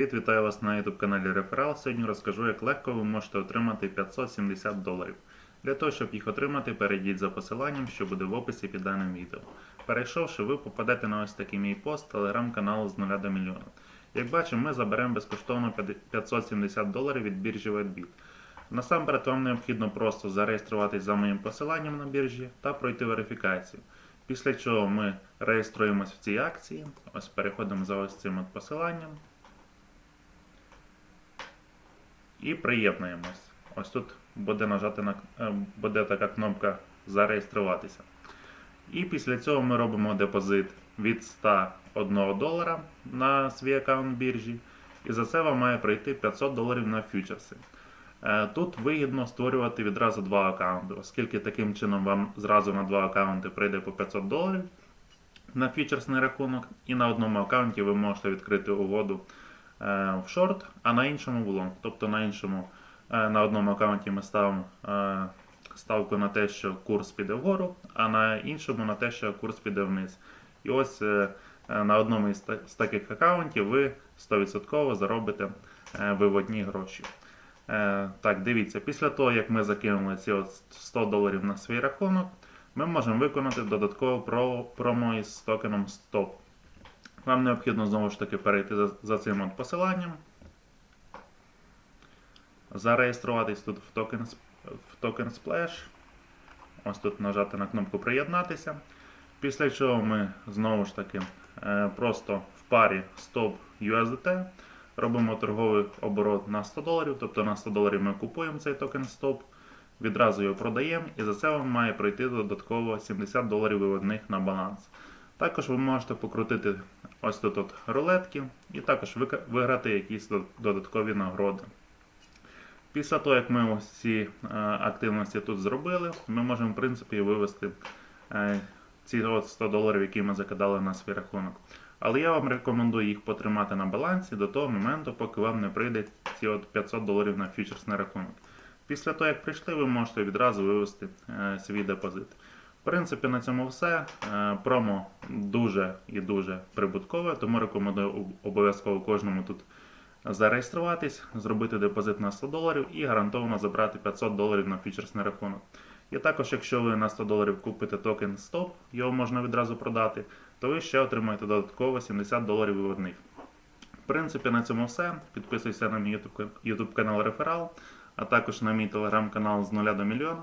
Вітаю вас на YouTube каналі Реферал. Сьогодні розкажу, як легко ви можете отримати 570 доларів. Для того, щоб їх отримати, перейдіть за посиланням, що буде в описі під даним відео. Перейшовши, ви попадете на ось такий мій пост телеграм-каналу з 0 до мільйона. Як бачимо, ми заберемо безкоштовно 570 доларів від біржі WebBit. Насамперед вам необхідно просто зареєструватись за моїм посиланням на біржі та пройти верифікацію. Після чого ми реєструємось в цій акції. Ось переходимо за ось цим посиланням. І приєднуємось. Ось тут буде нажати на е, буде така кнопка Зареєструватися. І після цього ми робимо депозит від 101 долара на свій аккаунт біржі. І за це вам має прийти 500 доларів на фьючерси. Е, Тут вигідно створювати відразу два аккаунти, оскільки таким чином вам зразу на два аккаунти прийде по 500 доларів на фьючерсний рахунок, і на одному аккаунті ви можете відкрити угоду в шорт, а на іншому в лонг. Тобто на іншому, е, на одному аккаунті ми ставимо е, ставку на те, що курс піде вгору, а на іншому на те, що курс піде вниз. І ось е, е, на одному із таких аккаунтів ви 100% заробите е, виводні гроші. Е, Так, дивіться, після того, як ми закинули ці от 100 доларів на свій рахунок, ми можемо виконати додаткову про- промо із токеном STOP. Вам необхідно знову ж таки перейти за, за цим от посиланням, зареєструватись тут в токен, в токен Splash. Ось тут нажати на кнопку Приєднатися. Після чого ми знову ж таки е, просто в парі Stop USDT робимо торговий оборот на 100 доларів. Тобто на 100 доларів ми купуємо цей токен Stop, відразу його продаємо, і за це вам має пройти додатково 70 доларів виводних на баланс. Також ви можете покрутити ось тут от рулетки і також виграти якісь додаткові нагороди. Після того, як ми ось ці е, активності тут зробили, ми можемо в принципі вивести е, ці 100 доларів, які ми закидали на свій рахунок. Але я вам рекомендую їх потримати на балансі до того моменту, поки вам не прийде ці от 500 доларів на фьючерсний рахунок. Після того, як прийшли, ви можете відразу вивести е, свій депозит. В принципі, на цьому все. Е, Промо дуже і дуже прибуткове, тому рекомендую обов'язково кожному тут зареєструватись, зробити депозит на 100 доларів і гарантовано забрати 500 доларів на фьючерсний рахунок. І також, якщо ви на 100 доларів купите токен STOP, його можна відразу продати, то ви ще отримаєте додатково 70 доларів виводних. В принципі, на цьому все. Підписуйся на мій YouTube, канал Реферал, а також на мій телеграм-канал з 0 до мільйона.